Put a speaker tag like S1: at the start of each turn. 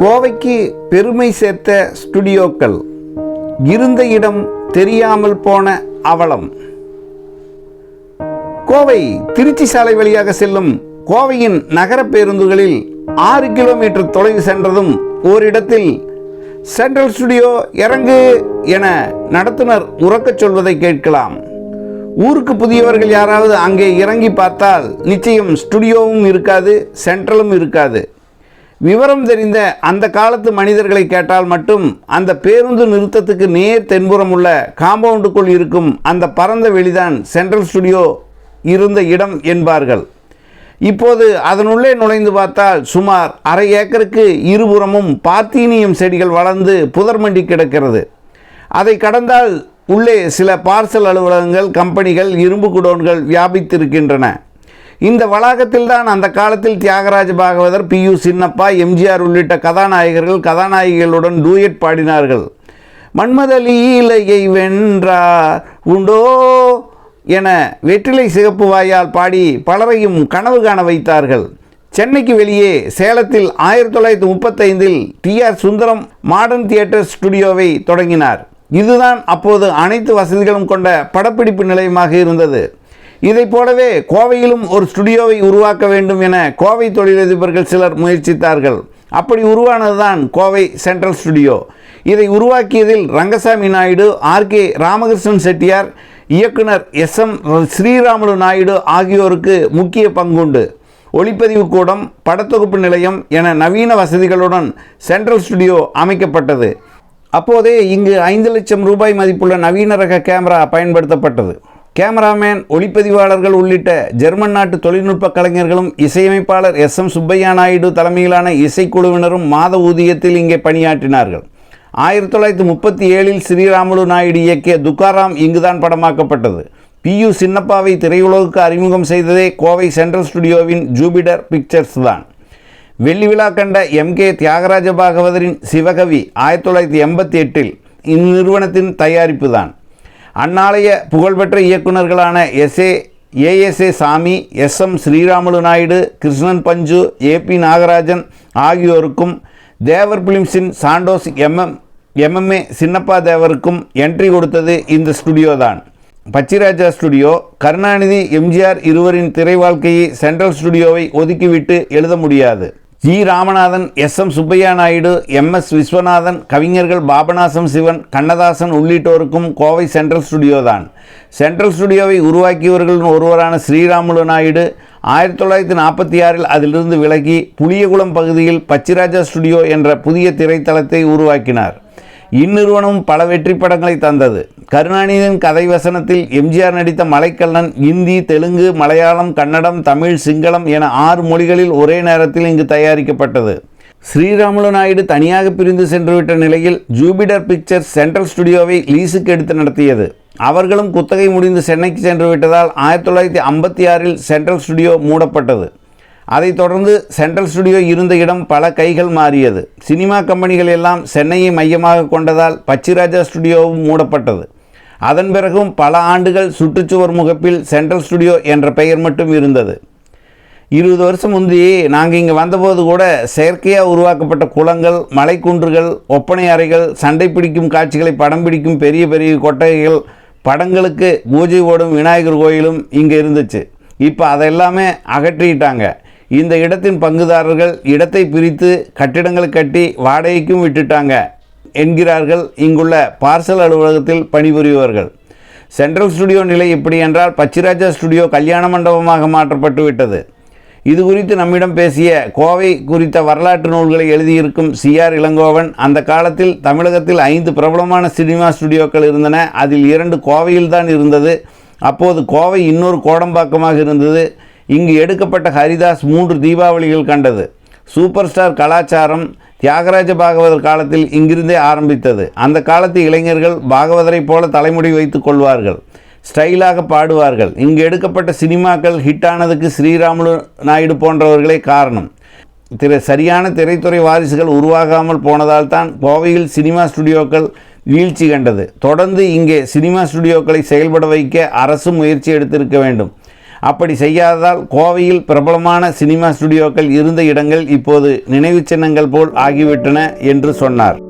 S1: கோவைக்கு பெருமை சேர்த்த ஸ்டுடியோக்கள் இருந்த இடம் தெரியாமல் போன அவலம். கோவை திருச்சி சாலை வழியாக செல்லும் கோவையின் நகர பேருந்துகளில் ஆறு கிலோமீட்டர் தொலைவு சென்றதும் ஓரிடத்தில் சென்ட்ரல் ஸ்டுடியோ இறங்கு என நடத்துனர் உறக்கச் சொல்வதை கேட்கலாம். ஊருக்கு புதியவர்கள் யாராவது அங்கே இறங்கி பார்த்தால் நிச்சயம் ஸ்டுடியோவும் இருக்காது சென்ட்ரலும் இருக்காது. விவரம் தெரிந்த அந்த காலத்து மனிதர்களை கேட்டால் மட்டும் அந்த பேருந்து நிறுத்தத்துக்கு நேர் தென்புறம் உள்ள காம்பவுண்டுக்குள் இருக்கும் அந்த பரந்த வெளிதான் சென்ட்ரல் ஸ்டுடியோ இருந்த இடம் என்பார்கள். இப்போது அதனுள்ளே நுழைந்து பார்த்தால் சுமார் அரை ஏக்கருக்கு இருபுறமும் பார்த்தீனியம் செடிகள் வளர்ந்து புதர்மண்டி கிடக்கிறது. அதை கடந்தால் உள்ளே சில பார்சல் அலுவலகங்கள் கம்பெனிகள் இரும்பு குடோன்கள் வியாபித்திருக்கின்றன. இந்த வளாகத்தில்தான் அந்த காலத்தில் Thyagaraja Bhagavathar P U Chinnappa MGR உள்ளிட்ட கதாநாயகர்கள் கதாநாயகிகளுடன் டூயட் பாடினார்கள். மன்மதலி இலையை வென்றார் உண்டோ என வெற்றிலை சிகப்பு வாயால் பாடி பலரையும் கனவு காண வைத்தார்கள். சென்னைக்கு வெளியே சேலத்தில் ஆயிரத்தி தொள்ளாயிரத்தி முப்பத்தைந்தில் T R Sundaram modern theatre ஸ்டுடியோவை தொடங்கினார். இதுதான் அப்போது அனைத்து வசதிகளும் கொண்ட படப்பிடிப்பு நிலையமாக இருந்தது. இதைப் போலவே கோவையிலும் ஒரு ஸ்டுடியோவை உருவாக்க வேண்டும் என கோவை தொழிலதிபர்கள் சிலர் முயற்சித்தார்கள். அப்படி உருவானதுதான் கோவை சென்ட்ரல் ஸ்டுடியோ. இதை உருவாக்கியதில் ரங்கசாமி நாயுடு ஆர் கே ராமகிருஷ்ணன் செட்டியார் இயக்குனர் எஸ் எம் ஸ்ரீராமுலு நாயுடு ஆகியோருக்கு முக்கிய பங்குண்டு. ஒளிப்பதிவு கூடம் படத்தொகுப்பு நிலையம் என நவீன வசதிகளுடன் சென்ட்ரல் ஸ்டுடியோ அமைக்கப்பட்டது. அப்போதே இங்கு ஐந்து லட்சம் ரூபாய் மதிப்புள்ள நவீன ரக கேமரா பயன்படுத்தப்பட்டது. கேமராமேன் ஒளிப்பதிவாளர்கள் உள்ளிட்ட ஜெர்மன் நாட்டு தொழில்நுட்ப கலைஞர்களும் இசையமைப்பாளர் எஸ். எம். சுப்பையா நாயுடு தலைமையிலான இசைக்குழுவினரும் மாத ஊதியத்தில் இங்கே பணியாற்றினார்கள். ஆயிரத்தி தொள்ளாயிரத்தி முப்பத்தி ஏழில் ஸ்ரீராமுலு நாயுடு இயக்கிய துக்காராம் இங்குதான் படமாக்கப்பட்டது. பி. யு. சின்னப்பாவை திரையுலகுக்கு அறிமுகம் செய்ததே கோவை சென்ட்ரல் ஸ்டுடியோவின் ஜூபிடர் பிக்சர்ஸ் தான். வெள்ளி விழா கண்ட எம். கே. தியாகராஜ பாகவதரின் சிவகவி ஆயிரத்தி தொள்ளாயிரத்தி எண்பத்தி எட்டில் இந்நிறுவனத்தின் தயாரிப்பு தான். அந்நாளைய புகழ்பெற்ற இயக்குநர்களான S A ASA Sami S M Sriramulu Naidu Krishnan Panju AP Nagarajan ஆகியோருக்கும் தேவர் பிலிம்ஸின் சாண்டோஸ் எம்எம் எம்எம்ஏ சின்னப்பா தேவருக்கும் என்ட்ரி கொடுத்தது இந்த ஸ்டுடியோ தான். பச்சிராஜா ஸ்டுடியோ கருணாநிதி எம்ஜிஆர் இருவரின் திரை வாழ்க்கையை சென்ட்ரல் ஸ்டுடியோவை ஒதுக்கிவிட்டு எழுத முடியாது. G Ramanathan S M Subbaiah Naidu M S Viswanathan கவிஞர்கள் பாபநாசம் சிவன் கண்ணதாசன் உள்ளிட்டோருக்கும் கோவை சென்ட்ரல் ஸ்டுடியோ தான். சென்ட்ரல் ஸ்டுடியோவை உருவாக்கியவர்களின் ஒருவரான ஸ்ரீராமுலு நாயுடு ஆயிரத்தி தொள்ளாயிரத்தி நாற்பத்தி ஆறில் அதிலிருந்து விலகி புளியகுளம் பகுதியில் பச்சிராஜா ஸ்டுடியோ என்ற புதிய திரைத்தளத்தை உருவாக்கினார். இந்நிறுவனம் பல வெற்றி படங்களை தந்தது. கருணாநிதியின் கதை வசனத்தில் எம்ஜிஆர் நடித்த மலைக்கல்லன் இந்தி தெலுங்கு மலையாளம் கன்னடம் தமிழ் சிங்களம் என ஆறு மொழிகளில் ஒரே நேரத்தில் இங்கு தயாரிக்கப்பட்டது. ஸ்ரீராமுலு நாயுடு தனியாக பிரிந்து சென்றுவிட்ட நிலையில் ஜூபிடர் பிக்சர்ஸ் சென்ட்ரல் ஸ்டுடியோவை லீஸுக்கு எடுத்து நடத்தியது. அவர்களும் குத்தகை முடிந்து சென்னைக்கு சென்று விட்டதால் ஆயிரத்தி தொள்ளாயிரத்தி ஐம்பத்தி ஆறில் சென்ட்ரல் ஸ்டுடியோ மூடப்பட்டது. அதைத் தொடர்ந்து சென்ட்ரல் ஸ்டுடியோ இருந்த இடம் பல கைகள் மாறியது. சினிமா கம்பெனிகள் எல்லாம் சென்னையை மையமாக கொண்டதால் பச்சிராஜா ஸ்டுடியோவும் மூடப்பட்டது. அதன் பிறகும் பல ஆண்டுகள் சுற்றுச்சுவர் முகப்பில் சென்ட்ரல் ஸ்டுடியோ என்ற பெயர் மட்டும் இருந்தது. இருபது வருஷம் முந்தி நாங்கள் இங்கே வந்தபோது கூட செயற்கையாக உருவாக்கப்பட்ட குளங்கள் மலைக்குன்றுகள் ஒப்பனை அறைகள் சண்டை பிடிக்கும் காட்சிகளை படம் பிடிக்கும் பெரிய பெரிய கொட்டகைகள் படங்களுக்கு பூஜை ஓடும் விநாயகர் கோயிலும் இங்கே இருந்துச்சு. இப்போ அதெல்லாமே அகற்றிட்டாங்க. இந்த இடத்தின் பங்குதாரர்கள் இடத்தை பிரித்து கட்டிடங்களை கட்டி வாடகைக்கும் விட்டுட்டாங்க. என்கிறார்கள் இங்குள்ள பார்சல் அலுவலகத்தில் பணிபுரிபவர்கள். சென்ட்ரல் ஸ்டுடியோ நிலை எப்படி என்றால் பச்சிராஜா ஸ்டுடியோ கல்யாண மண்டபமாக மாற்றப்பட்டு விட்டது. இது குறித்து நம்மிடம் பேசிய கோவை குறித்த வரலாற்று நூல்களை எழுதியிருக்கும் சிஆர் இளங்கோவன் அந்த காலத்தில் தமிழகத்தில் ஐந்து பிரபலமான சினிமா ஸ்டுடியோக்கள் இருந்தன. அதில் இரண்டு கோவையில்தான் இருந்தது. அப்போது கோவை இன்னொரு கோடம்பாக்கமாக இருந்தது. இங்கு எடுக்கப்பட்ட ஹரிதாஸ் மூன்று தீபாவளிகள் கண்டது. சூப்பர் ஸ்டார் கலாச்சாரம் தியாகராஜ பாகவதர் காலத்தில் இங்கிருந்தே ஆரம்பித்தது. அந்த காலத்து இளைஞர்கள் பாகவதரைப் போல தலைமுடி வைத்து கொள்வார்கள். ஸ்டைலாக பாடுவார்கள். இங்கு எடுக்கப்பட்ட சினிமாக்கள் ஹிட்டானதுக்கு ஸ்ரீராமுலு நாயுடு போன்றவர்களே காரணம். திரு சரியான திரைத்துறை வாரிசுகள் உருவாகாமல் போனதால் தான் கோவையில் சினிமா ஸ்டுடியோக்கள் வீழ்ச்சி கண்டது. தொடர்ந்து இங்கே சினிமா ஸ்டுடியோக்களை செயல்பட வைக்க அரசு முயற்சி எடுத்திருக்க வேண்டும். அப்படி செய்யாததால் கோவையில் பிரபலமான சினிமா ஸ்டுடியோக்கள் இருந்த இடங்கள் இப்போது நினைவு சின்னங்கள் போல் ஆகிவிட்டன என்று சொன்னார்.